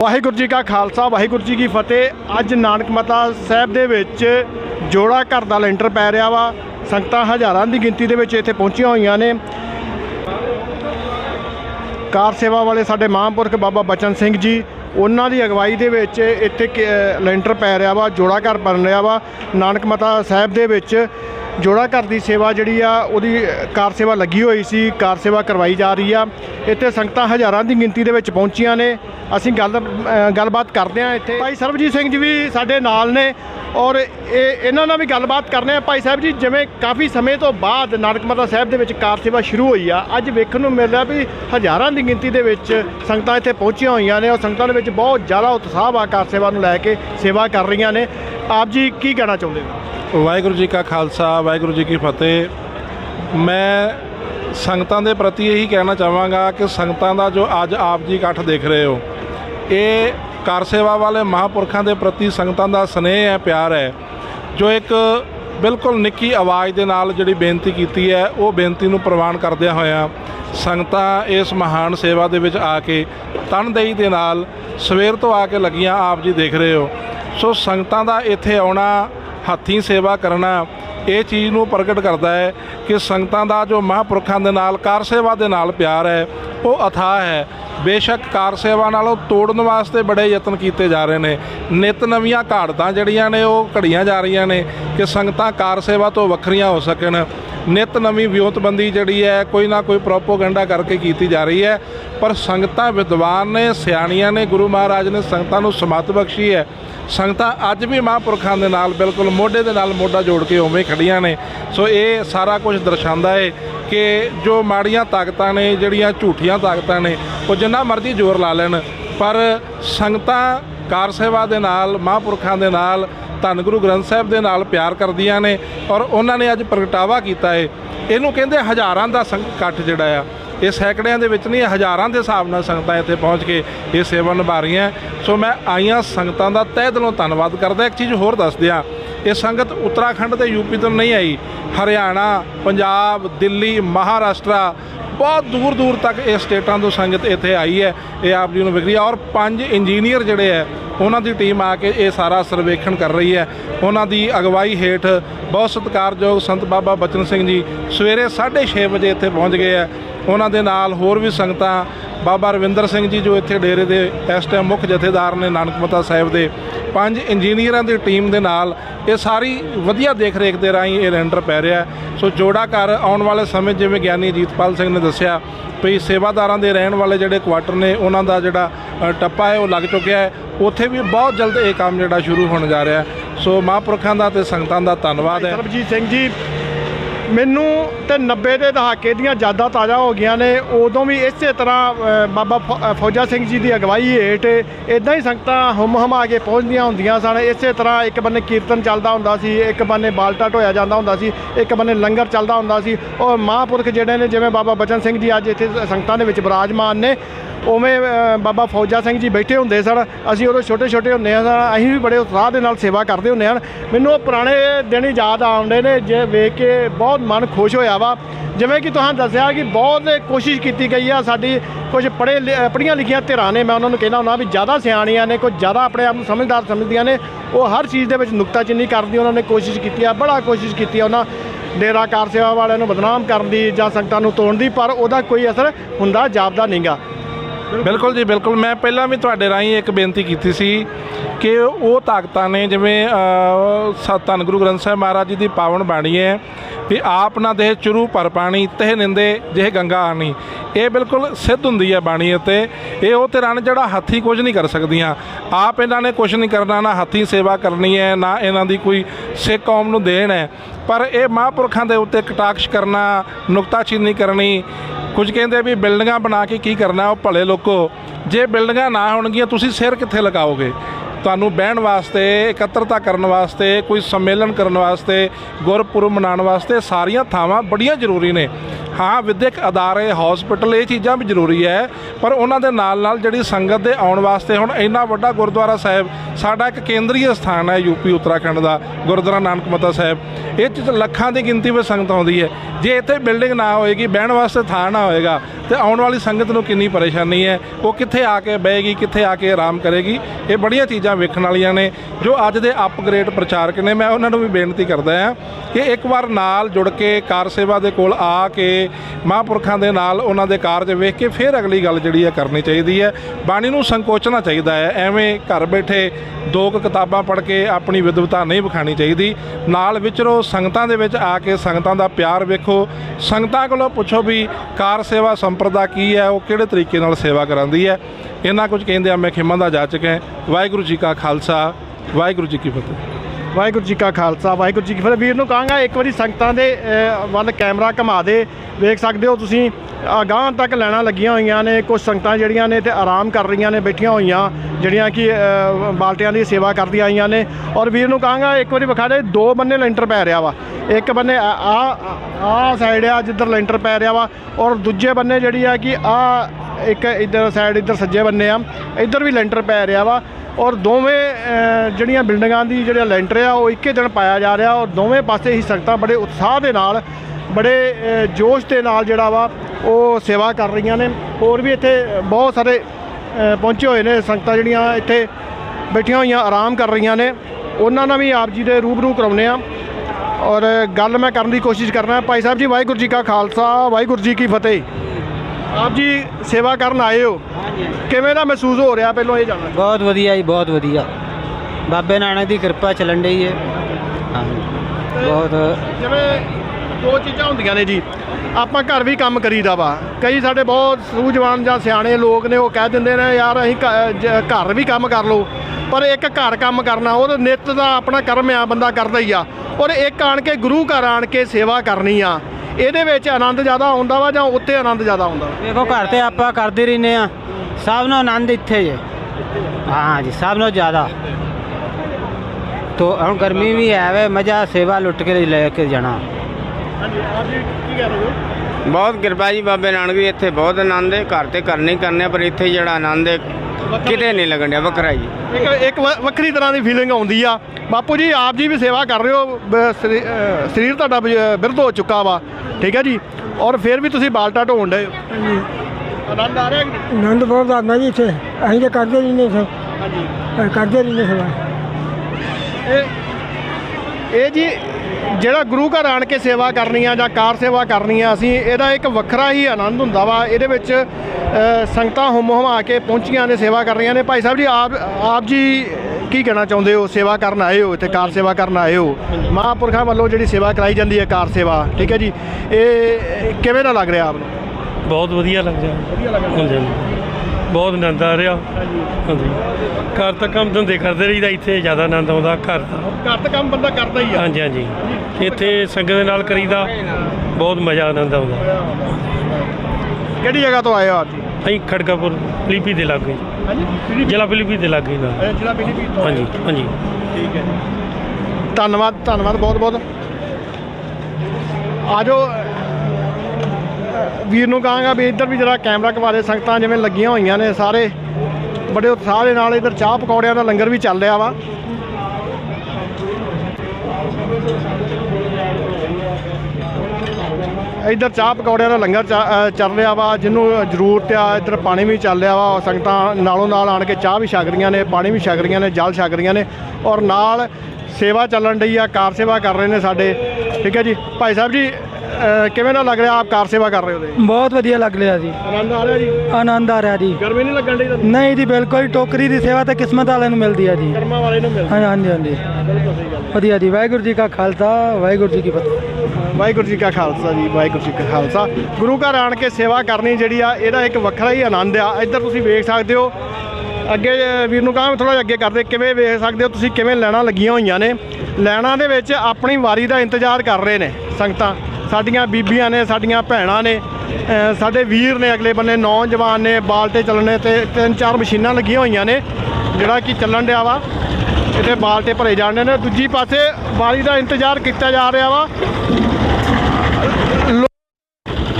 ਵਾਹਿਗੁਰੂ ਜੀ ਕਾ ਖਾਲਸਾ, ਵਾਹਿਗੁਰੂ ਜੀ ਕੀ ਫਤਿਹ। ਅੱਜ ਨਾਨਕ ਮਤਾ ਸਾਹਿਬ ਦੇ ਵਿੱਚ ਜੋੜਾ ਘਰ ਦਾ ਲੈਂਟਰ ਪੈ ਰਿਹਾ ਵਾ। ਸੰਗਤਾਂ ਹਜ਼ਾਰਾਂ ਦੀ ਗਿਣਤੀ ਦੇ ਵਿੱਚ ਇੱਥੇ ਪਹੁੰਚੀਆਂ ਹੋਈਆਂ ਨੇ। ਕਾਰ ਸੇਵਾ ਵਾਲੇ ਸਾਡੇ ਮਹਾਂਪੁਰਖ ਬਾਬਾ ਬਚਨ ਸਿੰਘ ਜੀ, ਉਹਨਾਂ ਦੀ ਅਗਵਾਈ ਦੇ ਵਿੱਚ ਇੱਥੇ ਕ- ਲੈਂਟਰ ਪੈ ਰਿਹਾ ਵਾ, ਜੋੜਾ ਘਰ ਬਣ ਰਿਹਾ ਵਾ। ਨਾਨਕ ਮਤਾ ਸਾਹਿਬ ਦੇ ਵਿੱਚ ਜੋੜਾ ਘਰ ਦੀ ਸੇਵਾ ਜਿਹੜੀ ਆ, ਉਹਦੀ ਕਾਰ ਸੇਵਾ ਲੱਗੀ ਹੋਈ ਸੀ, ਕਾਰ ਸੇਵਾ ਕਰਵਾਈ ਜਾ ਰਹੀ ਆ। ਇੱਥੇ ਸੰਗਤਾਂ ਹਜ਼ਾਰਾਂ ਦੀ ਗਿਣਤੀ ਦੇ ਵਿੱਚ ਪਹੁੰਚੀਆਂ ਨੇ। ਅਸੀਂ ਗੱਲ ਗੱਲਬਾਤ ਕਰਦੇ ਆ ਇੱਥੇ। ਭਾਈ ਸਰਬਜੀਤ ਸਿੰਘ ਜੀ ਵੀ ਸਾਡੇ ਨਾਲ ਨੇ ਔਰ ਇਹ, ਇਹਨਾਂ ਨਾਲ ਵੀ ਗੱਲਬਾਤ ਕਰਨੇ ਆ। ਭਾਈ ਸਾਹਿਬ ਜੀ, ਜਿਵੇਂ ਕਾਫੀ ਸਮੇਂ ਤੋਂ ਬਾਅਦ ਨਾਨਕ ਮਾਤਾ ਸਾਹਿਬ ਦੇ ਵਿੱਚ ਕਾਰ ਸੇਵਾ ਸ਼ੁਰੂ ਹੋਈ ਆ, ਅੱਜ ਵੇਖਣ ਨੂੰ ਮਿਲ ਰਿਹਾ ਵੀ ਹਜ਼ਾਰਾਂ ਦੀ ਗਿਣਤੀ ਦੇ ਵਿੱਚ ਸੰਗਤਾਂ ਇੱਥੇ ਪਹੁੰਚੀਆਂ ਹੋਈਆਂ ਨੇ ਔਰ ਸੰਗਤਾਂ ਦੇ ਵਿੱਚ ਬਹੁਤ ਜ਼ਿਆਦਾ ਉਤਸ਼ਾਹ ਆ ਕਾਰ ਸੇਵਾ ਨੂੰ ਲੈ ਕੇ ਸੇਵਾ ਕਰ ਰਹੀਆਂ ਨੇ। ਆਪ ਜੀ ਕੀ ਕਹਿਣਾ ਚਾਹੁੰਦੇ ਹੋ? ਵਾਹਿਗੁਰੂ ਜੀ ਕਾ ਖਾਲਸਾ, ਵਾਹਿਗੁਰੂ ਜੀ ਕੀ ਫਤਿਹ। ਮੈਂ ਸੰਗਤਾਂ ਦੇ ਪ੍ਰਤੀ ਇਹੀ ਕਹਿਣਾ ਚਾਹਾਂਗਾ ਕਿ ਸੰਗਤਾਂ ਦਾ ਜੋ ਅੱਜ ਆਪ ਜੀ ਇਕੱਠ ਦੇਖ ਰਹੇ ਹੋ, ਇਹ ਕਾਰ ਸੇਵਾ ਵਾਲੇ ਮਹਾਪੁਰਖਾਂ ਦੇ ਪ੍ਰਤੀ ਸੰਗਤਾਂ ਦਾ ਸਨੇਹ ਹੈ, ਪਿਆਰ ਹੈ, ਜੋ ਇੱਕ ਬਿਲਕੁਲ ਨਿੱਕੀ ਆਵਾਜ਼ ਦੇ ਨਾਲ ਜਿਹੜੀ ਬੇਨਤੀ ਕੀਤੀ ਹੈ, ਉਹ ਬੇਨਤੀ ਨੂੰ ਪ੍ਰਵਾਨ ਕਰਦਿਆਂ ਹੋਇਆਂ ਸੰਗਤਾਂ ਇਸ ਮਹਾਨ ਸੇਵਾ ਦੇ ਵਿੱਚ ਆ ਕੇ ਤਨਦੇਹੀ ਦੇ ਨਾਲ ਸਵੇਰ ਤੋਂ ਆ ਕੇ ਲੱਗੀਆਂ ਆਪ ਜੀ ਦੇਖ ਰਹੇ ਹੋ। ਸੋ ਸੰਗਤਾਂ ਦਾ ਇੱਥੇ ਆਉਣਾ ਹੱਥੀਂ ਸੇਵਾ ਕਰਨਾ ਇਹ ਚੀਜ਼ ਨੂੰ ਪ੍ਰਗਟ ਕਰਦਾ ਹੈ ਕਿ ਸੰਗਤਾਂ ਦਾ ਜੋ ਮਹਾਂਪੁਰਖਾਂ ਦੇ ਨਾਲ ਕਾਰ ਸੇਵਾ ਦੇ ਨਾਲ ਪਿਆਰ ਹੈ, ਉਹ ਅਥਾਹ ਹੈ। ਬੇਸ਼ੱਕ ਕਾਰ ਸੇਵਾ ਨਾਲੋਂ ਤੋੜਨ ਵਾਸਤੇ ਬੜੇ ਯਤਨ ਕੀਤੇ ਜਾ ਰਹੇ ਨੇ। ਨਿਤ ਨਵੀਆਂ ਘਾੜਤਾਂ ਜਿਹੜੀਆਂ ਨੇ, ਉਹ ਘੜੀਆਂ ਜਾ ਰਹੀਆਂ ਨੇ ਕਿ ਸੰਗਤਾਂ ਕਾਰ ਸੇਵਾ ਤੋਂ ਵੱਖਰੀਆਂ ਹੋ ਸਕਣ। ਨਿਤ ਨਵੀਂ ਵਿਉਂਤਬੰਦੀ ਜਿਹੜੀ ਹੈ, ਕੋਈ ਨਾ ਕੋਈ ਪ੍ਰੋਪੋਗੈਂਡਾ ਕਰਕੇ ਕੀਤੀ ਜਾ ਰਹੀ ਹੈ। ਪਰ ਸੰਗਤਾਂ ਵਿਦਵਾਨ ਨੇ, ਸਿਆਣੀਆਂ ਨੇ, ਗੁਰੂ ਮਹਾਰਾਜ ਨੇ ਸੰਗਤਾਂ ਨੂੰ ਸਮਤ ਬਖਸ਼ੀ ਹੈ। ਸੰਗਤਾਂ ਅੱਜ ਵੀ ਮਹਾਂਪੁਰਖਾਂ ਦੇ ਨਾਲ ਬਿਲਕੁਲ ਮੋਢੇ ਦੇ ਨਾਲ ਮੋਢਾ ਜੋੜ ਕੇ ਉਵੇਂ ਖੜੀਆਂ ਨੇ। ਸੋ ਇਹ ਸਾਰਾ ਕੁਝ ਦਰਸਾਉਂਦਾ ਹੈ ਕਿ ਜੋ ਮਾੜੀਆਂ ਤਾਕਤਾਂ ਨੇ, ਜਿਹੜੀਆਂ ਝੂਠੀਆਂ ਤਾਕਤਾਂ ਨੇ, ਉਹ ਜਿੰਨਾ ਮਰਜ਼ੀ ਜ਼ੋਰ ਲਾ ਲੈਣ। ਪਰ ਸੰਗਤਾਂ ਕਾਰ ਸੇਵਾ ਦੇ ਨਾਲ, ਮਹਾਂਪੁਰਖਾਂ ਦੇ ਨਾਲ ਧੰਨ ਗੁਰੂ ਗ੍ਰੰਥ ਸਾਹਿਬ ਦੇ ਨਾਲ ਪਿਆਰ ਕਰਦੀਆਂ ਨੇ ਔਰ ਉਹਨਾਂ ਨੇ ਅੱਜ ਪ੍ਰਗਟਾਵਾ ਕੀਤਾ ਹੈ ਇਹਨੂੰ ਕਹਿੰਦੇ ਹਜ਼ਾਰਾਂ ਦਾ ਸੰਗ ਇਕੱਠ ਜਿਹੜਾ ਆ, ਇਹ ਸੈਂਕੜਿਆਂ ਦੇ ਵਿੱਚ ਨਹੀਂ ਹਜ਼ਾਰਾਂ ਦੇ ਹਿਸਾਬ ਨਾਲ ਸੰਗਤਾਂ ਇੱਥੇ ਪਹੁੰਚ ਕੇ ਇਹ ਸੇਵਾ ਨਿਭਾ ਰਹੀਆਂ। ਸੋ ਮੈਂ ਆਈਆਂ ਸੰਗਤਾਂ ਦਾ ਤਹਿ ਦਿਲੋਂ ਧੰਨਵਾਦ ਕਰਦਾ। ਇੱਕ ਚੀਜ਼ ਹੋਰ ਦੱਸ ਦਿਆਂ, ਇਹ ਸੰਗਤ ਉੱਤਰਾਖੰਡ ਤੇ ਯੂਪੀ ਤੋਂ ਨਹੀਂ ਆਈ। ਹਰਿਆਣਾ, ਪੰਜਾਬ, ਦਿੱਲੀ, ਮਹਾਰਾਸ਼ਟਰਾ ਬਹੁਤ ਦੂਰ ਦੂਰ ਤੱਕ ਇਹ ਸਟੇਟਾਂ ਤੋਂ ਸੰਗਤ ਇੱਥੇ ਆਈ ਹੈ, ਇਹ ਆਪ ਜੀ ਨੂੰ ਵਿਖ ਰਹੀ ਹੈ। ਔਰ ਪੰਜ ਇੰਜੀਨੀਅਰ ਜਿਹੜੇ ਹੈ, ਉਹਨਾਂ ਦੀ ਟੀਮ ਆ ਕੇ ਇਹ ਸਾਰਾ ਸਰਵੇਖਣ ਕਰ ਰਹੀ ਹੈ। ਉਹਨਾਂ ਦੀ ਅਗਵਾਈ ਹੇਠ ਬਹੁਤ ਸਤਿਕਾਰਯੋਗ ਸੰਤ ਬਾਬਾ ਬਚਨ ਸਿੰਘ ਜੀ ਸਵੇਰੇ 6:30 ਵਜੇ ਇੱਥੇ ਪਹੁੰਚ ਗਏ ਹੈ। ਉਹਨਾਂ ਦੇ ਨਾਲ ਹੋਰ ਵੀ ਸੰਗਤਾਂ, ਬਾਬਾ ਰਵਿੰਦਰ ਸਿੰਘ ਜੀ ਜੋ ਇੱਥੇ ਡੇਰੇ ਦੇ ਇਸ ਟਾਈਮ ਮੁੱਖ ਜਥੇਦਾਰ ਨੇ, ਨਾਨਕ ਮਤਾ ਸਾਹਿਬ ਦੇ ਪੰਜ ਇੰਜੀਨੀਅਰਾਂ ਦੀ ਟੀਮ ਦੇ ਨਾਲ ਇਹ ਸਾਰੀ ਵਧੀਆ ਦੇਖ ਰੇਖ ਦੇ ਰਾਹੀਂ ਇਹ ਲੈਂਡਰ ਪੈ ਰਿਹਾ ਸੋ ਜੋੜਾ ਘਰ ਆਉਣ ਵਾਲੇ ਸਮੇਂ ਜਿਵੇਂ ਗਿਆਨੀ ਜੀਤਪਾਲ ਸਿੰਘ ਨੇ ਦੱਸਿਆ ਵੀ ਸੇਵਾਦਾਰਾਂ ਦੇ ਰਹਿਣ ਵਾਲੇ ਜਿਹੜੇ ਕੁਆਟਰ ਨੇ, ਉਹਨਾਂ ਦਾ ਜਿਹੜਾ ਟੱਪਾ ਹੈ, ਉਹ ਲੱਗ ਚੁੱਕਿਆ ਹੈ। ਉੱਥੇ ਵੀ ਬਹੁਤ ਜਲਦ ਇਹ ਕੰਮ ਜਿਹੜਾ ਸ਼ੁਰੂ ਹੋਣ ਜਾ ਰਿਹਾ ਹੈ। ਸੋ ਮਹਾਂਪੁਰਖਾਂ ਦਾ ਤੇ ਸੰਗਤਾਂ ਦਾ ਧੰਨਵਾਦ ਹੈ। ਸਰਬਜੀਤ ਸਿੰਘ ਜੀ ਮੈਨੂੰ ਤੇ 90 ਦੇ ਦਹਾਕੇ ਦੀਆਂ ਯਾਦਾਂ ਤਾਜ਼ਾ ਹੋ ਗਈਆਂ ਨੇ। ਉਦੋਂ ਵੀ ਇਸੇ ਤਰ੍ਹਾਂ ਬਾਬਾ ਫੌ- ਫੌਜਾ ਸਿੰਘ ਜੀ ਦੀ ਅਗਵਾਈ ਹੇਠ ਇਦਾਂ ਹੀ ਸੰਗਤਾਂ ਹਮ ਹਮਾ ਕੇ ਪਹੁੰਚਦੀਆਂ ਹੁੰਦੀਆਂ ਸਨ। ਇਸੇ ਤਰ੍ਹਾਂ ਇੱਕ ਬੰਨੇ ਕੀਰਤਨ ਚੱਲਦਾ ਹੁੰਦਾ ਸੀ, ਇੱਕ ਬੰਨੇ ਬਾਲਟਾ ਢੋਇਆ ਜਾਂਦਾ ਹੁੰਦਾ ਸੀ, ਇੱਕ ਬੰਨੇ ਲੰਗਰ ਚੱਲਦਾ ਹੁੰਦਾ ਸੀ। ਉਹ ਮਹਾਂਪੁਰਖ ਜਿਹੜੇ ਨੇ, ਜਿਵੇਂ ਬਾਬਾ ਬਚਨ ਸਿੰਘ ਜੀ ਅੱਜ ਇੱਥੇ ਸੰਗਤਾਂ ਦੇ ਵਿੱਚ ਬਿਰਾਜਮਾਨ ਨੇ, ਉਵੇਂ ਬਾਬਾ ਫੌਜਾ ਸਿੰਘ ਜੀ ਬੈਠੇ ਹੁੰਦੇ ਸਨ। ਅਸੀਂ ਉਦੋਂ ਛੋਟੇ ਛੋਟੇ ਹੁੰਦੇ ਆ ਸਨ ਅਸੀਂ ਵੀ ਬੜੇ ਉਤਸ਼ਾਹ ਦੇ ਨਾਲ ਸੇਵਾ ਕਰਦੇ ਹੁੰਦੇ ਹਨ ਮੈਨੂੰ ਉਹ ਪੁਰਾਣੇ ਦਿਨ ਯਾਦ ਆਉਂਦੇ ਨੇ, ਜੇ ਵੇਖ ਕੇ ਬਹੁਤ ਮਨ ਖੁਸ਼ ਹੋਇਆ ਵਾ। ਜਿਵੇਂ ਕਿ ਤੁਹਾਨੂੰ ਦੱਸਿਆ ਕਿ ਬਹੁਤ ਕੋਸ਼ਿਸ਼ ਕੀਤੀ ਗਈ ਆ, ਸਾਡੀ ਕੁਝ ਪੜ੍ਹੇ ਲਿ- ਪੜ੍ਹੀਆਂ ਲਿਖੀਆਂ ਧਿਰਾਂ ਨੇ, ਮੈਂ ਉਹਨਾਂ ਨੂੰ ਕਹਿੰਦਾ ਹੁੰਦਾ ਵੀ ਜ਼ਿਆਦਾ ਸਿਆਣੀਆਂ ਨੇ, ਕੁਝ ਜ਼ਿਆਦਾ ਆਪਣੇ ਆਪ ਨੂੰ ਸਮਝਦਾਰ ਸਮਝਦੀਆਂ ਨੇ, ਉਹ ਹਰ ਚੀਜ਼ ਦੇ ਵਿੱਚ ਨੁਕਤਾਚੀਨੀ ਕਰਦੀ, ਉਹਨਾਂ ਨੇ ਕੋਸ਼ਿਸ਼ ਕੀਤੀ ਆ, ਬੜਾ ਕੋਸ਼ਿਸ਼ ਕੀਤੀ ਆ ਉਹਨਾਂ ਡੇਰਾ ਕਾਰ ਸੇਵਾ ਵਾਲਿਆਂ ਨੂੰ ਬਦਨਾਮ ਕਰਨ ਦੀ ਜਾਂ ਸੰਗਤਾਂ ਨੂੰ ਤੋੜਨ ਦੀ, ਪਰ ਉਹਦਾ ਕੋਈ ਅਸਰ ਹੁੰਦਾ ਜਾਪਦਾ ਨਹੀਂਗਾ ਬਿਲਕੁਲ ਜੀ, ਬਿਲਕੁਲ। ਮੈਂ ਪਹਿਲਾਂ ਵੀ ਤੁਹਾਡੇ ਰਾਹੀਂ ਇੱਕ ਬੇਨਤੀ ਕੀਤੀ ਸੀ ਕਿ ਉਹ ਤਾਕਤਾਂ ਨੇ, ਜਿਵੇਂ ਸ- ਧੰਨ ਗੁਰੂ ਗ੍ਰੰਥ ਸਾਹਿਬ ਮਹਾਰਾਜ ਜੀ ਦੀ ਪਾਵਨ ਬਾਣੀ ਹੈ ਵੀ ਆਪ ਨਾ ਦੇਹ ਚੁਰੂ ਭਰ ਪਾਣੀ, ਤਹਿ ਨਿੰਦੇ ਜਿਹ ਗੰਗਾ ਆਣੀ। ਇਹ ਬਿਲਕੁਲ ਸਿੱਧ ਹੁੰਦੀ ਹੈ ਬਾਣੀ ਉੱਤੇ। ਇਹ ਉਹ ਤੇ ਰਣ ਜਿਹੜਾ ਹੱਥੀ ਕੁਝ ਨਹੀਂ ਕਰ ਸਕਦੀਆਂ। ਆਪ ਇਹਨਾਂ ਨੇ ਕੁਝ ਨਹੀਂ ਕਰਨਾ, ਨਾ ਹੱਥੀ ਸੇਵਾ ਕਰਨੀ ਹੈ, ਨਾ ਇਹਨਾਂ ਦੀ ਕੋਈ ਸਿੱਖ ਕੌਮ ਨੂੰ ਦੇਣ ਹੈ। ਪਰ ਇਹ ਮਹਾਂਪੁਰਖਾਂ ਦੇ ਉੱਤੇ ਕਟਾਕਸ਼ ਕਰਨਾ, ਨੁਕਤਾਚੀਨੀ ਕਰਨੀ ਕੁਝ ਕਹਿੰਦੇ ਵੀ ਬਿਲਡਿੰਗਾਂ ਬਣਾ ਕੇ ਕੀ ਕਰਨਾ ਉਹ ਭਲੇ ਲੋਕੋ। ਜੇ ਬਿਲਡਿੰਗਾਂ ਨਾ ਹੋਣਗੀਆਂ, ਤੁਸੀਂ ਸਿਰ ਕਿੱਥੇ ਲਗਾਓਗੇ? ਤੁਹਾਨੂੰ ਬਹਿਣ ਵਾਸਤੇ, ਇਕੱਤਰਤਾ ਕਰਨ ਵਾਸਤੇ, ਕੋਈ ਸੰਮੇਲਨ ਕਰਨ ਵਾਸਤੇ, ਗੁਰਪੁਰਬ ਮਨਾਉਣ ਵਾਸਤੇ ਸਾਰੀਆਂ ਥਾਵਾਂ ਬੜੀਆਂ ਜ਼ਰੂਰੀ ਨੇ। ਹਾਂ, ਵਿਦਿਅਕ ਅਦਾਰੇ ਹਸਪੀਟਲ ਇਹ ਚੀਜ਼ਾਂ ਵੀ ਜ਼ਰੂਰੀ ਹੈ, ਪਰ ਉਹਨਾਂ ਦੇ ਨਾਲ ਨਾਲ ਜਿਹੜੀ ਸੰਗਤ ਦੇ ਆਉਣ ਵਾਸਤੇ ਹੁਣ ਇੰਨਾ ਵੱਡਾ ਗੁਰਦੁਆਰਾ ਸਾਹਿਬ, ਸਾਡਾ ਇੱਕ ਕੇਂਦਰੀ ਸਥਾਨ ਹੈ ਯੂਪੀ ਉੱਤਰਾਖੰਡ ਦਾ, ਗੁਰਦੁਆਰਾ ਨਾਨਕ ਮਤਾ ਸਾਹਿਬ। ਇਹ 'ਚ ਲੱਖਾਂ ਦੀ ਗਿਣਤੀ ਵਿੱਚ ਸੰਗਤ ਆਉਂਦੀ ਹੈ। ਜੇ ਇੱਥੇ ਬਿਲਡਿੰਗ ਨਾ ਹੋਏਗੀ, ਬਹਿਣ ਵਾਸਤੇ ਥਾਂ ਨਾ ਹੋਏਗਾ, ਤੇ ਆਉਣ ਵਾਲੀ ਸੰਗਤ ਨੂੰ ਕਿੰਨੀ ਪਰੇਸ਼ਾਨੀ ਹੈ, ਉਹ ਕਿੱਥੇ ਆ ਕੇ ਬਹੇਗੀ, ਕਿੱਥੇ ਆ ਕੇ ਆਰਾਮ ਕਰੇਗੀ, ਇਹ ਬੜੀਆਂ ਚੀਜ਼ਾਂ ਵੇਖਣ ਵਾਲੀਆਂ ਨੇ, ਜੋ ਅੱਜ ਦੇ ਅਪਗ੍ਰੇਡ ਪ੍ਰਚਾਰਕ ਨੇ, ਮੈਂ ਉਹਨਾਂ ਨੂੰ ਵੀ ਬੇਨਤੀ ਕਰਦਾ ਹਾਂ ਕਿ ਇੱਕ ਵਾਰ ਨਾਲ ਜੁੜ ਕੇ ਕਾਰ ਸੇਵਾ ਦੇ ਕੋਲ ਆ ਕੇ ਮਹਾਂਪੁਰਖਾਂ ਦੇ ਨਾਲ ਉਹਨਾਂ ਦੇ ਕਾਰਜ ਵੇਖ ਕੇ ਫਿਰ ਅਗਲੀ ਗੱਲ ਜਿਹੜੀ ਹੈ ਕਰਨੀ ਚਾਹੀਦੀ ਹੈ। ਬਾਣੀ ਨੂੰ ਸੰਕੋਚਣਾ ਚਾਹੀਦਾ ਹੈ। ਐਵੇਂ ਘਰ ਬੈਠੇ ਦੋ ਕੁ ਕਿਤਾਬਾਂ ਪੜ੍ਹ ਕੇ ਆਪਣੀ ਵਿਦਵਤਾ ਨਹੀਂ ਵਿਖਾਣੀ ਚਾਹੀਦੀ। ਨਾਲ ਵਿਚਰੋ ਸੰਗਤਾਂ ਦੇ ਵਿੱਚ ਆ ਕੇ ਸੰਗਤਾਂ ਦਾ ਪਿਆਰ ਵੇਖੋ। ਸੰਗਤਾਂ ਕੋਲੋਂ ਪੁੱਛੋ ਵੀ ਕਾਰ ਸੇਵਾ ਸੰਪਰਦਾ ਕੀ ਹੈ, ਉਹ ਕਿਹੜੇ ਤਰੀਕੇ ਨਾਲ ਸੇਵਾ ਕਰਾਂਦੀ ਹੈ। ਇਹਨਾਂ ਕੁਝ ਕਹਿੰਦੇ ਆ ਮੈਂ ਖਿਮਾ ਦਾ ਜਾ ਚੁੱਕਿਆ ਵਾਹਿਗੁਰੂ ਜੀ ਕਾ ਖਾਲਸਾ, ਵਾਹਿਗੁਰੂ ਜੀ ਕੀ ਫਤਿਹ। ਵਾਹਿਗੁਰੂ ਜੀ ਕਾ ਖਾਲਸਾ ਵਾਹਿਗੁਰੂ ਜੀ ਕੀ ਫਤਿਹ। ਵੀਰ ਨੂੰ ਕਹਾਂਗਾ ਇੱਕ ਵਾਰੀ ਸੰਗਤਾਂ ਦੇ ਅ, ਵੱਲ ਕੈਮਰਾ ਘੁਮਾ ਦੇ। ਵੇਖ ਸਕਦੇ ਹੋ ਤੁਸੀਂ ਅਗਾਂਹ ਤੱਕ ਲੈਣਾ ਲੱਗੀਆਂ ਹੋਈਆਂ ਨੇ ਕੁਝ ਸੰਗਤਾਂ ਜਿਹੜੀਆਂ ਨੇ ਤੇ ਆਰਾਮ ਕਰ ਰਹੀਆਂ ਨੇ ਬੈਠੀਆਂ ਹੋਈਆਂ ਜਿਹੜੀਆਂ ਕਿ ਅ, ਬਾਲਟਿਆਂ ਦੀ ਸੇਵਾ ਕਰਦੀਆਂ ਆਈਆਂ ਨੇ। ਔਰ ਵੀਰ ਨੂੰ ਕਹਾਂਗਾ ਇੱਕ ਵਾਰੀ ਵਿਖਾ ਦੇ ਦੋ ਬੰਨੇ ਲੈਂਟਰ ਪੈ ਰਿਹਾ ਵਾ। ਇੱਕ ਬੰਨੇ ਆ ਆ ਆ ਸਾਈਡ ਆ ਜਿੱਧਰ ਲੈਂਟਰ ਪੈ ਰਿਹਾ ਵਾ ਔਰ ਦੂਜੇ ਬੰਨੇ ਜਿਹੜੀ ਆ ਕਿ ਆ ਇੱਕ ਇੱਧਰ ਸਾਈਡ ਇੱਧਰ ਸੱਜੇ ਬੰਨੇ ਆ, ਇੱਧਰ ਵੀ ਲੈਂਟਰ ਪੈ ਰਿਹਾ ਵਾ ਔਰ ਦੋਵੇਂ ਜਿਹੜੀਆਂ ਬਿਲਡਿੰਗਾਂ ਦੀ ਜਿਹੜਾ ਲੈਂਟਰ ਆ, ਉਹ ਇੱਕੇ ਦਿਨ ਪਾਇਆ ਜਾ ਰਿਹਾ ਔਰ ਦੋਵੇਂ ਪਾਸੇ ਹੀ ਸੰਗਤਾਂ ਬੜੇ ਉਤਸ਼ਾਹ ਦੇ ਨਾਲ, ਬੜੇ ਜੋਸ਼ ਦੇ ਨਾਲ ਜਿਹੜਾ ਵਾ, ਉਹ ਸੇਵਾ ਕਰ ਰਹੀਆਂ ਨੇ। ਹੋਰ ਵੀ ਇੱਥੇ ਬਹੁਤ ਸਾਰੇ ਪਹੁੰਚੇ ਹੋਏ ਨੇ ਸੰਗਤਾਂ ਜਿਹੜੀਆਂ ਇੱਥੇ ਬੈਠੀਆਂ ਹੋਈਆਂ ਆਰਾਮ ਕਰ ਰਹੀਆਂ ਨੇ। ਉਹਨਾਂ ਨਾਲ ਵੀ ਆਪ ਜੀ ਦੇ ਰੂਬਰੂ ਕਰਾਉਨੇ ਆ। ਔਰ ਗੱਲ ਮੈਂ ਕਰਨ ਦੀ ਕੋਸ਼ਿਸ਼ ਕਰਨਾ, ਭਾਈ ਸਾਹਿਬ ਜੀ, ਵਾਹਿਗੁਰੂ ਜੀ ਕਾ ਖਾਲਸਾ, ਵਾਹਿਗੁਰੂ ਜੀ ਕੀ ਫਤਿਹ। ਆਪ ਜੀ ਸੇਵਾ ਕਰਨ ਆਏ ਹੋ। ਕਿਵੇਂ ਦਾ ਮਹਿਸੂਸ ਹੋ ਰਿਹਾ ਪਹਿਲਾਂ ਇਹ ਜਾਣਨਾ ਬਹੁਤ ਵਧੀਆ ਜੀ ਬਹੁਤ ਵਧੀਆ। ਬਾਬੇ ਨਾਨਕ ਦੀ ਕਿਰਪਾ ਚੱਲਣ ਡਈ ਹੈ। ਹਾਂ ਬਹੁਤ ਜਿਵੇਂ ਦੋ ਚੀਜ਼ਾਂ ਹੁੰਦੀਆਂ ਨੇ ਜੀ। ਆਪਾਂ ਘਰ ਵੀ ਕੰਮ ਕਰੀਦਾ ਵਾ। ਕਈ ਸਾਡੇ ਬਹੁਤ ਸੂਝਵਾਨ ਜਾਂ ਸਿਆਣੇ ਲੋਕ ਨੇ ਉਹ ਕਹਿ ਦਿੰਦੇ ਨੇ ਯਾਰ ਅਸੀਂ ਘਰ ਵੀ ਕੰਮ ਕਰ ਲਓ। ਪਰ ਇੱਕ ਘਰ ਕੰਮ ਕਰਨਾ ਉਹ ਤਾਂ ਨਿੱਤ ਦਾ ਆਪਣਾ ਕਰਮ ਆ ਬੰਦਾ ਕਰਦਾ ਹੀ ਆ। ਔਰ ਇੱਕ ਆਣ ਕੇ ਗੁਰੂ ਘਰ ਆਣ ਕੇ ਸੇਵਾ ਕਰਨੀ ਆ। ਇਹਦੇ ਵਿੱਚ ਆਨੰਦ ਜ਼ਿਆਦਾ ਆਉਂਦਾ ਵਾ ਜਾਂ ਉੱਥੇ ਆਨੰਦ ਜ਼ਿਆਦਾ ਆਉਂਦਾ ਵੇਖੋ ਘਰ ਤੇ ਆਪਾਂ ਕਰਦੇ ਰਹਿੰਦੇ ਆ ਸਭ ਨੂੰ ਆਨੰਦ ਇੱਥੇ ਜੇ ਹਾਂ। ਜੀ ਸਭ ਨੂੰ ਜ਼ਿਆਦਾ। ਤੋ ਹੁਣ ਗਰਮੀ ਵੀ ਹੈ ਵੇ ਮਜ਼ਾ ਸੇਵਾ ਲੁੱਟ ਕੇ ਲੈ ਕੇ ਜਾਣਾ। ਹਾਂਜੀ ਆਪ ਜੀ ਕੀ ਕਹਿ ਰਹੇ ਹੋ ਬਹੁਤ ਕਿਰਪਾ ਜੀ ਬਾਬੇ ਨਾਨਕ ਦੀ ਇੱਥੇ ਬਹੁਤ ਆਨੰਦ ਹੈ। ਘਰ ਤੇ ਕਰਨੇ ਹੀ ਕਰਨੇ ਪਰ ਇੱਥੇ ਜਿਹੜਾ ਆਨੰਦ ਹੈ ਕਿਤੇ ਨਹੀਂ ਲੱਗਣ ਡਿਆ ਵੱਖਰਾ ਜੀ। ਇੱਕ ਇੱਕ ਵ- ਵੱਖਰੀ ਤਰ੍ਹਾਂ ਦੀ ਫੀਲਿੰਗ ਆਉਂਦੀ ਆ। ਬਾਪੂ ਜੀ ਆਪ ਜੀ ਵੀ ਸੇਵਾ ਕਰ ਰਹੇ ਹੋ ਬ- ਸਰੀ- ਅਹ ਸਰੀਰ ਤੁਹਾਡਾ ਬ- ਬਿਰਧ ਹੋ ਚੁੱਕਾ ਵਾ ਠੀਕ ਹੈ ਜੀ? ਔਰ ਫਿਰ ਵੀ ਤੁਸੀਂ ਬਾਲਟਾ ਢੋਣ ਡਏ ਹੋ। ਆਨੰਦ ਆ ਰਿਹਾ ਕਿ ਨਹੀਂ? ਆਨੰਦ ਬਹੁਤ ਆਉਂਦਾ ਜੀ ਇੱਥੇ। ਅਸੀਂ ਤਾਂ ਕਰਦੇ ਰਹਿੰਦੇ ਸਭ ਹਾਂਜੀ। ਕਰਦੇ ਰਹਿੰਦੇ ਸਭ ਇਹ ਇਹ ਜੀ ਜਿਹੜਾ ਗੁਰੂ ਘਰ ਆਣ ਕੇ ਸੇਵਾ ਕਰਨੀ ਆ ਜਾਂ ਕਾਰ ਸੇਵਾ ਕਰਨੀ ਆ ਅਸੀਂ ਇਹਦਾ ਇੱਕ ਵੱਖਰਾ ਹੀ ਆਨੰਦ ਹੁੰਦਾ ਵਾ। ਇਹਦੇ ਵਿੱਚ ਸੰਗਤਾਂ ਹੁਮ ਹੁਮਾ ਕੇ ਪਹੁੰਚੀਆਂ ਨੇ ਸੇਵਾ ਕਰ ਰਹੀਆਂ ਨੇ। ਭਾਈ ਸਾਹਿਬ ਜੀ ਆਪ ਆਪ ਜੀ ਕੀ ਕਹਿਣਾ ਚਾਹੁੰਦੇ ਹੋ? ਸੇਵਾ ਕਰਨ ਆਏ ਹੋ ਇੱਥੇ ਕਾਰ ਸੇਵਾ ਕਰਨ ਆਏ ਹੋ? ਮਹਾਂਪੁਰਖਾਂ ਵੱਲੋਂ ਜਿਹੜੀ ਸੇਵਾ ਕਰਾਈ ਜਾਂਦੀ ਹੈ ਕਾਰ ਸੇਵਾ ਠੀਕ ਹੈ ਜੀ? ਇਹ ਕਿਵੇਂ ਦਾ ਲੱਗ ਰਿਹਾ ਆਪ ਨੂੰ? ਬਹੁਤ ਵਧੀਆ ਲੱਗ ਰਿਹਾ। ਵਧੀਆ ਲੱਗ ਹਾਂਜੀ। ਬਹੁਤ ਆਨੰਦ ਆ ਰਿਹਾ। ਹਾਂਜੀ। ਘਰ ਤਾਂ ਕੰਮ ਧੰਦੇ ਕਰਦੇ ਰਹੀਦਾ ਇੱਥੇ ਜ਼ਿਆਦਾ ਆਨੰਦ ਆਉਂਦਾ ਘਰ ਦਾ ਘਰ ਤਾਂ ਕੰਮ ਬੰਦਾ ਕਰਦਾ ਹੀ ਆ। ਹਾਂਜੀ ਹਾਂਜੀ। ਇੱਥੇ ਸੰਗਤ ਦੇ ਨਾਲ ਕਰੀਦਾ ਬਹੁਤ ਮਜ਼ਾ ਆਨੰਦ ਆਉਂਦਾ। ਕਿਹੜੀ ਜਗ੍ਹਾ ਤੋਂ ਆਏ ਹੋ ਆਪ ਜੀ ਅਸੀਂ ਖੜਗਾਪੁਰ ਲਿਪੀ ਦੇ ਲਾਗੇ। ਹਾਂਜੀ ਜ਼ਿਲ੍ਹਾ ਪਿਲੀਪੀ ਦੇ ਲਾਗੇ ਨਾਲ ਜ਼ਿਲ੍ਹਾ ਪੀਲੀਭੀਤ ਤੋਂ ਹਾਂਜੀ। ਹਾਂਜੀ। ਠੀਕ ਹੈ ਧੰਨਵਾਦ ਧੰਨਵਾਦ ਬਹੁਤ ਬਹੁਤ। ਆਜੋ ਵੀਰ ਨੂੰ ਕਹਾਂਗਾ ਵੀ ਇੱਧਰ ਵੀ ਜਿਹੜਾ ਕੈਮਰਾ ਘਵਾਰੇ ਸੰਗਤਾਂ ਜਿਵੇਂ ਲੱਗੀਆਂ ਹੋਈਆਂ ਨੇ ਸਾਰੇ। ਬੜੇ ਉਤਸ਼ਾਹ ਦੇ ਨਾਲ ਇੱਧਰ ਚਾਹ ਪਕੌੜਿਆਂ ਦਾ ਲੰਗਰ ਵੀ ਚੱਲ ਰਿਹਾ ਵਾ। ਇੱਧਰ ਚਾਹ ਪਕੌੜਿਆਂ ਦਾ ਲੰਗਰ ਚਾ- ਚੱਲ ਰਿਹਾ ਵਾ, ਜਿਹਨੂੰ ਜ਼ਰੂਰਤ ਆ, ਇੱਧਰ ਪਾਣੀ ਵੀ ਚੱਲ ਰਿਹਾ ਵਾ ਸੰਗਤਾਂ ਨਾਲੋਂ ਨਾਲ ਆਣ ਕੇ ਚਾਹ ਵੀ ਛਕ ਰਹੀਆਂ ਨੇ, ਪਾਣੀ ਵੀ ਛਕ ਰਹੀਆਂ ਨੇ, ਜਲ ਛਕ ਰਹੀਆਂ ਨੇ, ਔਰ ਨਾਲ ਸੇਵਾ ਚੱਲਣ ਡਈ ਆ, ਕਾਰ ਸੇਵਾ ਕਰ ਰਹੇ ਨੇ ਸਾਡੇ। ਠੀਕ ਹੈ ਜੀ। ਭਾਈ ਸਾਹਿਬ ਜੀ ਅ, ਕਿਵੇਂ ਦਾ ਲੱਗ ਰਿਹਾ? ਆਪ ਕਾਰ ਸੇਵਾ ਕਰ ਰਹੇ ਹੋ ਤੇ ਬਹੁਤ ਵਧੀਆ ਲੱਗ ਰਿਹਾ ਜੀ। ਆਨੰਦ ਆ ਰਿਹਾ ਜੀ? ਆਨੰਦ ਆ ਰਿਹਾ ਜੀ। ਗਰਮੀ ਨਹੀਂ ਲੱਗਣ ਡਈ ਤੁਹਾਨੂੰ? ਨਹੀਂ ਜੀ ਬਿਲਕੁਲ ਟੋਕਰੀ ਦੀ ਸੇਵਾ ਤਾਂ ਕਿਸਮਤ ਵਾਲਿਆਂ ਨੂੰ ਮਿਲਦੀ ਆ ਜੀ। ਕਰਮਾਂ ਵਾਲੇ ਨੂੰ ਮਿਲਦਾ ਹਾਂਜੀ ਹਾਂਜੀ ਹਾਂਜੀ। ਵਧੀਆ ਜੀ ਵਾਹਿਗੁਰੂ ਜੀ ਕਾ ਖਾਲਸਾ ਵਾਹਿਗੁਰੂ ਜੀ ਕੀ ਫਤਿਹ। ਵਾਹਿਗੁਰੂ ਜੀ ਕਾ ਖਾਲਸਾ ਜੀ ਵਾਹਿਗੁਰੂ ਜੀ ਕਾ ਖਾਲਸਾ। ਗੁਰੂ ਘਰ ਆਣ ਕੇ ਸੇਵਾ ਕਰਨੀ ਜਿਹੜੀ ਆ ਇਹਦਾ ਇੱਕ ਵੱਖਰਾ ਹੀ ਆਨੰਦ ਆ। ਇੱਧਰ ਤੁਸੀਂ ਵੇਖ ਸਕਦੇ ਹੋ ਅੱਗੇ ਅ, ਵੀਰ ਨੂੰ ਕਹਾਂ ਥੋੜਾ ਜਿਹਾ ਅੱਗੇ ਕਰਦੇ ਕਿਵੇਂ ਵੇਖ ਸਕਦੇ ਹੋ ਤੁਸੀਂ ਕਿਵੇਂ ਲੈਣਾ ਲੱਗੀਆਂ ਹੋਈਆਂ ਨੇ। ਲੈਣਾ ਦੇ ਵਿੱਚ ਆਪਣੀ ਵਾਰੀ ਦਾ ਇੰਤਜ਼ਾਰ ਕਰ ਰਹੇ ਨੇ ਸੰਗਤਾਂ। ਸਾਡੀਆਂ ਬੀਬੀਆਂ ਨੇ, ਸਾਡੀਆਂ ਭੈਣਾਂ ਨੇ ਸਾਡੇ ਵੀਰ ਨੇ, ਅਗਲੇ ਬੰਨੇ ਨੌਜਵਾਨ ਨੇ, ਬਾਲਟੇ ਚੱਲਣੇ ਤੇ ਤਿੰਨ ਚਾਰ ਮਸ਼ੀਨਾਂ ਲੱਗੀਆਂ ਹੋਈਆਂ ਨੇ, ਜਿਹੜਾ ਕਿ ਚੱਲਣ ਡਿਆ ਵਾ, ਇੱਥੇ ਬਾਲਟੇ ਭਰੇ ਜਾਣੇ ਨੇ। ਦੂਜੀ ਪਾਸੇ ਬਾਰੀ ਦਾ ਇੰਤਜ਼ਾਰ ਕੀਤਾ ਜਾ ਰਿਹਾ ਵਾ।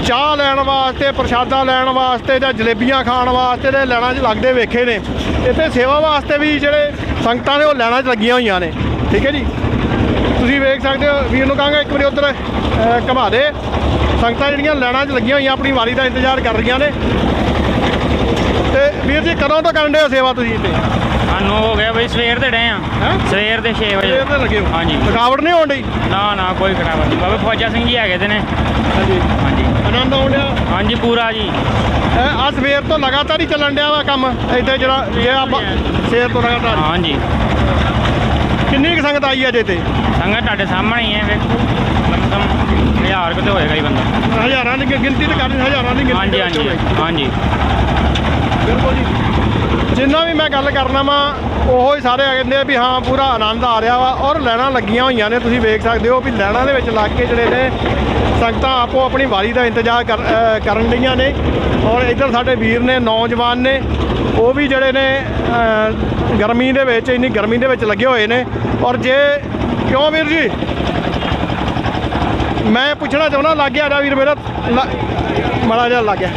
ਚਾਹ ਲੈਣ ਵਾਸਤੇ, ਪ੍ਰਸ਼ਾਦਾ ਲੈਣ ਵਾਸਤੇ ਜਾਂ ਜਲੇਬੀਆਂ ਖਾਣ ਵਾਸਤੇ ਤੇ ਲੈਣਾ 'ਚ ਲੱਗਦੇ ਵੇਖੇ ਨੇ। ਇੱਥੇ ਸੇਵਾ ਵਾਸਤੇ ਵੀ ਜਿਹੜੇ ਸੰਗਤਾਂ ਨੇ ਉਹ ਲੈਣਾ 'ਚ ਲੱਗੀਆਂ ਹੋਈਆਂ ਨੇ। ਠੀਕ ਹੈ ਜੀ? ਤੁਸੀਂ ਵੇਖ ਸਕਦੇ ਹੋ, ਵੀਰ ਨੂੰ ਕਹਾਂਗਾ ਇੱਕ ਵਾਰੀ ਉਧਰ। ਘਮਾ ਦੇ। ਸੰਗਤਾਂ ਜਿਹੜੀਆਂ ਲੈਣਾ 'ਚ ਲੱਗੀਆਂ ਹੋਈਆਂ ਆਪਣੀ ਵਾਰੀ ਦਾ ਇੰਤਜ਼ਾਰ ਕਰ ਰਹੀਆਂ ਨੇ। ਤੇ ਵੀਰ ਜੀ ਕਦੋਂ ਤੋਂ ਕਰਨ ਦੇ ਹੋ ਸੇਵਾ ਤੁਸੀਂ ਇੱਥੇ? ਸਾਨੂੰ ਹੋ ਗਿਆ ਬਈ ਸਵੇਰ ਦੇ ਡੇ ਆ। ਹੈਂ? ਸਵੇਰ ਦੇ 6 ਵਜੇ। ਸਵੇਰ ਦੇ ਲੱਗੇ ਹੋ। ਹਾਂਜੀ। ਥਕਾਵਟ ਨਹੀਂ ਹੋਣ ਡਈ? ਨਾ ਨਾ ਕੋਈ ਖਰਾਬ ਨਹੀਂ। ਬਾਬਾ ਫੌਜਾ ਸਿੰਘ ਜੀ ਹੈਗੇ ਤੇ ਨੇ। ਹਾਂਜੀ। ਹਾਂਜੀ। ਆਨੰਦ ਆਉਣ ਡਿਆ? ਹਾਂਜੀ ਪੂਰਾ ਜੀ। ਆ ਸਵੇਰ ਤੋਂ ਲਗਾਤਾਰ ਹੀ ਚੱਲਣ ਡਿਆ ਵਾ ਕੰਮ। ਇੱਥੇ ਜਿਹੜਾ ਇਹ ਆਪਾਂ ਸਵੇਰ ਤੋਂ ਲਗਾਤਾਰ। ਹਾਂਜੀ। ਕਿੰਨੀ ਕੁ ਸੰਗਤ ਆਈ ਹੈ ਜੇ ਤੇ? ਸੰਗਤ ਤੁਹਾਡੇ ਸਾਹਮਣੇ ਹੀ ਹੈ ਵੇਖੋ। ਲਮਸਮ ਹਜ਼ਾਰ ਕਿਤੇ ਹੋਏਗਾ ਹੀ ਬੰਦਾ। ਹਜ਼ਾਰਾਂ ਦੀ ਗਿਣਤੀ ਤੇ ਕਰਨੀ ਹਜ਼ਾਰਾਂ ਦੀ ਗਿਣਤੀ ਹਾਂਜੀ ਹਾਂਜੀ। ਹਾਂਜੀ। ਬਿਲਕੁਲ ਜੀ। ਜਿੰਨਾ ਵੀ ਮੈਂ ਗੱਲ ਕਰਨਾ ਵਾ ਉਹੋ ਹੀ ਸਾਰੇ ਕਹਿੰਦੇ ਆ ਵੀ ਹਾਂ ਪੂਰਾ ਆਨੰਦ ਆ ਰਿਹਾ ਵਾ ਔਰ ਲੈਣਾ ਲੱਗੀਆਂ ਹੋਈਆਂ ਨੇ ਤੁਸੀਂ ਵੇਖ ਸਕਦੇ ਹੋ ਵੀ ਲੈਣਾ ਦੇ ਵਿੱਚ ਲੱਗ ਕੇ ਜਿਹੜੇ ਨੇ ਸੰਗਤਾਂ ਆਪੋ ਆਪਣੀ ਵਾਰੀ ਦਾ ਇੰਤਜ਼ਾਰ ਕਰਨ ਲਈਆਂ ਨੇ। ਔਰ ਇੱਧਰ ਸਾਡੇ ਵੀਰ ਨੇ ਨੌਜਵਾਨ ਨੇ ਉਹ ਵੀ ਜਿਹੜੇ ਨੇ ਗਰਮੀ ਦੇ ਵਿੱਚ ਇੰਨੀ ਗਰਮੀ ਦੇ ਵਿੱਚ ਲੱਗੇ ਹੋਏ ਨੇ। ਔਰ ਜੇ ਕਿਉਂ ਵੀਰ ਜੀ? ਮੈਂ ਪੁੱਛਣਾ ਚਾਹੁੰਦਾ ਲੱਗ ਗਿਆ ਵੀਰ ਮੇਰਾ ਮੜਾ ਜਿਹਾ ਲੱਗ ਗਿਆ।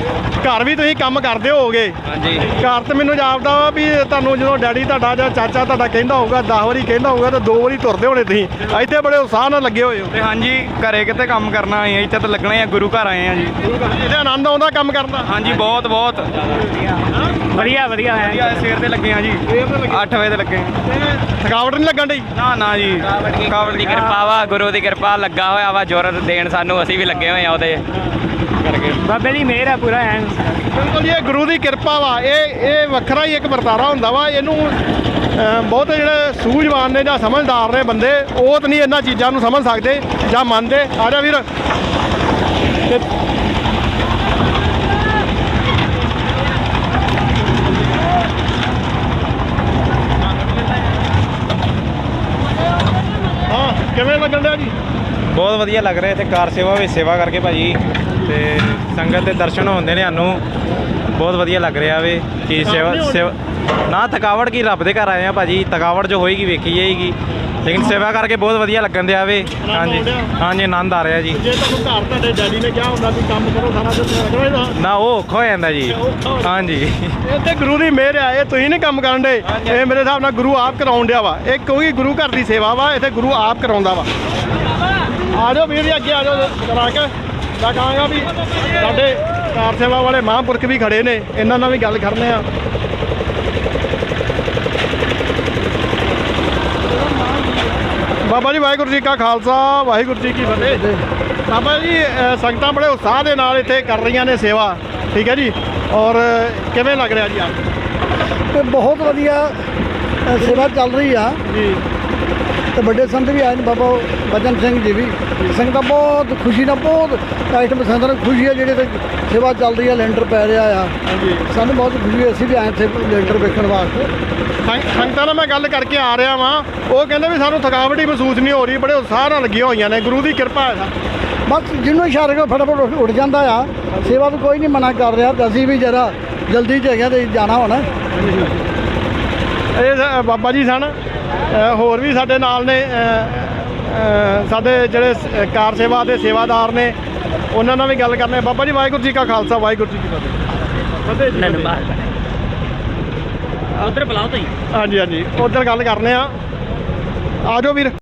ਘਰ ਵੀ ਤੁਸੀਂ ਕੰਮ ਕਰਦੇ ਹੋਵੋਗੇ। ਹਾਂਜੀ। ਘਰ ਤੇ ਮੈਨੂੰ ਜਾਪਦਾ ਵਾ ਵੀ ਤੁਹਾਨੂੰ ਜਦੋਂ ਡੈਡੀ ਤੁਹਾਡਾ ਜਾਂ ਚਾਚਾ ਤੁਹਾਡਾ ਕਹਿੰਦਾ ਹੋਊਗਾ 10 ਵਾਰੀ ਕਹਿੰਦਾ ਹੋਊਗਾ ਤਾਂ ਦੋ ਵਾਰੀ ਤੁਰਦੇ ਹੋਣੇ ਤੁਸੀਂ। ਇੱਥੇ ਬੜੇ ਉਤਸ਼ਾਹ ਨਾਲ ਲੱਗੇ ਹੋਏ ਹੋ। ਤੇ ਹਾਂਜੀ ਘਰੇ ਕਿਤੇ ਕੰਮ ਕਰਨਾ ਆਏ ਆ ਇੱਥੇ ਤਾਂ ਲੱਗਣਾ ਹੀ ਆ ਗੁਰੂ ਘਰ ਆਏ ਆ ਜੀ। ਇਹਦੇ ਆਨੰਦ ਆਉਂਦਾ ਕੰਮ ਕਰਦਾ ਹਾਂਜੀ ਬਹੁਤ ਬਹੁਤ। ਵਧੀਆ ਵਧੀਆ ਹੈ। ਵਧੀਆ ਸਵੇਰ ਦੇ ਲੱਗੇ ਆ ਜੀ। 8 ਵਜੇ ਦੇ ਲੱਗੇ। ਆ। ਥਕਾਵਟ ਨਹੀਂ ਲੱਗਣ ਡਈ? ਨਾ ਨਾ ਜੀ। ਕਾਵੜ ਦੀ ਕਿਰਪਾ ਵਾ ਗੁਰੂ ਦੀ ਕਿਰਪਾ ਲੱਗਾ ਹੋਇਆ ਵਾ ਜ਼ੋਰ ਦੇਣ ਸਾਨੂੰ ਅਸੀਂ ਵੀ ਲੱਗੇ ਹੋਏ ਆ ਉਹਦੇ। ਬਾਬੇ ਦੀ ਮਿਹਰ ਹੈ ਪੂਰਾ ਐਨ। ਬਿਲਕੁਲ ਜੀ, ਇਹ ਗੁਰੂ ਦੀ ਕਿਰਪਾ ਵਾ। ਇਹ ਇਹ ਵੱਖਰਾ ਹੀ ਇੱਕ ਵਰਤਾਰਾ ਹੁੰਦਾ ਵਾ। ਇਹਨੂੰ ਬਹੁਤ ਜਿਹੜੇ ਸੂਝਵਾਨ ਨੇ ਜਾਂ ਸਮਝਦਾਰ ਨੇ ਬੰਦੇ ਉਹ ਤਾਂ ਨਹੀਂ ਇਹਨਾਂ ਚੀਜ਼ਾਂ ਨੂੰ ਸਮਝ ਸਕਦੇ ਜਾਂ ਮੰਨਦੇ। ਆ ਜਾ ਵੀਰ ਤੇ ਹਾਂ ਕਿਵੇਂ ਲੱਗਣ ਡਿਆ ਜੀ? ਬਹੁਤ ਵਧੀਆ ਲੱਗ ਰਿਹਾ ਇੱਥੇ ਕਾਰ ਸੇਵਾ ਵਿੱਚ ਸੇਵਾ ਕਰਕੇ ਭਾਜੀ। ਤੇ ਸੰਗਤ ਦੇ ਦਰਸ਼ਨ ਹੁੰਦੇ ਨੇ ਸਾਨੂੰ। ਬਹੁਤ ਵਧੀਆ ਲੱਗ ਰਿਹਾ ਵੇ ਕਿ ਸੇਵਾ? ਸੇਵਾ ਨਾ ਥਕਾਵਟ ਕੀ ਰੱਬ ਦੇ ਘਰ ਆਏ ਆ ਭਾਜੀ। ਥਕਾਵਟ ਜੋ ਹੋਏਗੀ ਵੇਖੀ ਜਾਏਗੀ। ਲੇਕਿਨ ਸੇਵਾ ਕਰਕੇ ਬਹੁਤ ਵਧੀਆ ਲੱਗਣ ਦਿਆ ਵੇ। ਹਾਂਜੀ? ਹਾਂਜੀ ਆਨੰਦ ਆ ਰਿਹਾ ਜੀ। ਜੇ ਤੁਹਾਨੂੰ ਘਰ ਤੁਹਾਡੇ ਡੈਡੀ ਨੇ ਕਿਹਾ ਹੁੰਦਾ ਵੀ ਕੰਮ ਕਰੋ ਸਾਰਾ ਦਿਨ ਇਹਦਾ। ਨਾ ਉਹ ਔਖਾ ਹੋ ਜਾਂਦਾ ਜੀ। ਹਾਂਜੀ। ਇਹ ਤੇ ਗੁਰੂ ਦੀ ਮਿਹਰ ਆ ਇਹ ਤੁਸੀਂ ਨਹੀਂ ਕੰਮ ਕਰਨ ਦੇ। ਇਹ ਮੇਰੇ ਹਿਸਾਬ ਨਾਲ ਗੁਰੂ ਆਪ ਕਰਾਉਣ ਡਿਆ ਵਾ। ਇਹ ਕੋਈ ਗੁਰੂ ਘਰ ਦੀ ਸੇਵਾ ਵਾ ਇੱਥੇ ਗੁਰੂ ਆਪ ਕਰਾਉਂਦਾ ਵਾ। ਆ ਜਾਓ ਵੀਰ ਜੀ ਅੱਗੇ ਆ ਜਾਓ। ਕਰਾ ਕੇ ਮੈਂ ਕਹਾਂਗਾ ਵੀ ਸਾਡੇ ਕਾਰ ਸੇਵਾ ਵਾਲੇ ਮਹਾਂਪੁਰਖ ਵੀ ਖੜੇ ਨੇ। ਇਹਨਾਂ ਨਾਲ ਵੀ ਗੱਲ ਕਰਨੇ ਆ। ਬਾਬਾ ਜੀ ਵਾਹਿਗੁਰੂ ਜੀ ਕਾ ਖਾਲਸਾ ਵਾਹਿਗੁਰੂ ਜੀ ਕੀ ਫਤਿਹ। ਬਾਬਾ ਜੀ ਸੰਗਤਾਂ ਬੜੇ ਉਤਸ਼ਾਹ ਦੇ ਨਾਲ ਇੱਥੇ ਕਰ ਰਹੀਆਂ ਨੇ ਸੇਵਾ। ਠੀਕ ਹੈ ਜੀ? ਔਰ ਕਿਵੇਂ ਲੱਗ ਰਿਹਾ ਜੀ ਆਪ ਤੇ ਬਹੁਤ ਵਧੀਆ ਸੇਵਾ ਚੱਲ ਰਹੀ ਆ। ਜੀ। ਤੇ ਵੱਡੇ ਸੰਤ ਵੀ ਆਏ ਨੇ ਬਾਬਾ ਬਚਨ ਸਿੰਘ ਜੀ ਵੀ। ਸੰਗਤਾਂ ਬਹੁਤ ਖੁਸ਼ੀ ਨਾਲ ਬਹੁਤ ਕਾਇਟ ਸੰਗਤਾਂ ਨੂੰ ਖੁਸ਼ੀ ਹੈ ਜਿਹੜੇ ਤੇ ਸੇਵਾ ਚੱਲ ਰਹੀ ਆ ਲੈਂਟਰ ਪੈ ਰਿਹਾ ਆ। ਹਾਂਜੀ। ਸਾਨੂੰ ਬਹੁਤ ਖੁਸ਼ੀ ਹੋਈ ਅਸੀਂ ਵੀ ਆਏ ਇੱਥੇ ਲੈਂਟਰ ਵੇਖਣ ਵਾਸਤੇ। ਸੰਗ- ਸੰਗਤਾਂ ਨਾਲ ਮੈਂ ਗੱਲ ਕਰਕੇ ਆ ਰਿਹਾ ਵਾਂ। ਉਹ ਕਹਿੰਦੇ ਵੀ ਸਾਨੂੰ ਥਕਾਵਟ ਹੀ ਮਹਿਸੂਸ ਨਹੀਂ ਹੋ ਰਹੀ ਬੜੇ ਉਤਸ਼ਾਹ ਨਾਲ ਲੱਗੀਆਂ ਹੋਈਆਂ ਨੇ ਗੁਰੂ ਦੀ ਕਿਰਪਾ ਹੈ ਬਸ ਜਿਹਨੂੰ ਇਸ਼ਾਰੇ ਕਰੋ ਫਟਾਫਟ ਉੱਠ- ਜਾਂਦਾ ਆ ਸੇਵਾ ਤੋਂ ਕੋਈ ਨਹੀਂ ਮਨਾ ਕਰ ਰਿਹਾ। ਤੇ ਅਸੀਂ ਵੀ ਜਰਾ ਜਲਦੀ ਚ ਹੈਗੇ ਤੇ ਜਾਣਾ ਹੋਣਾ। ਇਹ ਬਾਬਾ ਜੀ ਸਨ। ਹੋਰ ਵੀ ਸਾਡੇ ਨਾਲ ਨੇ ਸਾਡੇ ਜਿਹੜੇ ਕਾਰ ਸੇਵਾ ਦੇ ਸੇਵਾਦਾਰ ਨੇ ਉਹਨਾਂ ਨਾਲ ਵੀ ਗੱਲ ਕਰਨੇ। ਬਾਬਾ ਜੀ ਵਾਹਿਗੁਰੂ ਜੀ ਕਾ ਖਾਲਸਾ ਵਾਹਿਗੁਰੂ ਜੀ ਕੀ ਫਤਿਹ। ਫਤਿਹ ਜੀ। ਉਧਰ ਬੁਲਾਓ ਤੁਸੀਂ। ਹਾਂਜੀ ਹਾਂਜੀ। ਉਧਰ ਗੱਲ ਕਰਨੇ ਆ। ਆ ਜਾਓ ਵੀਰ।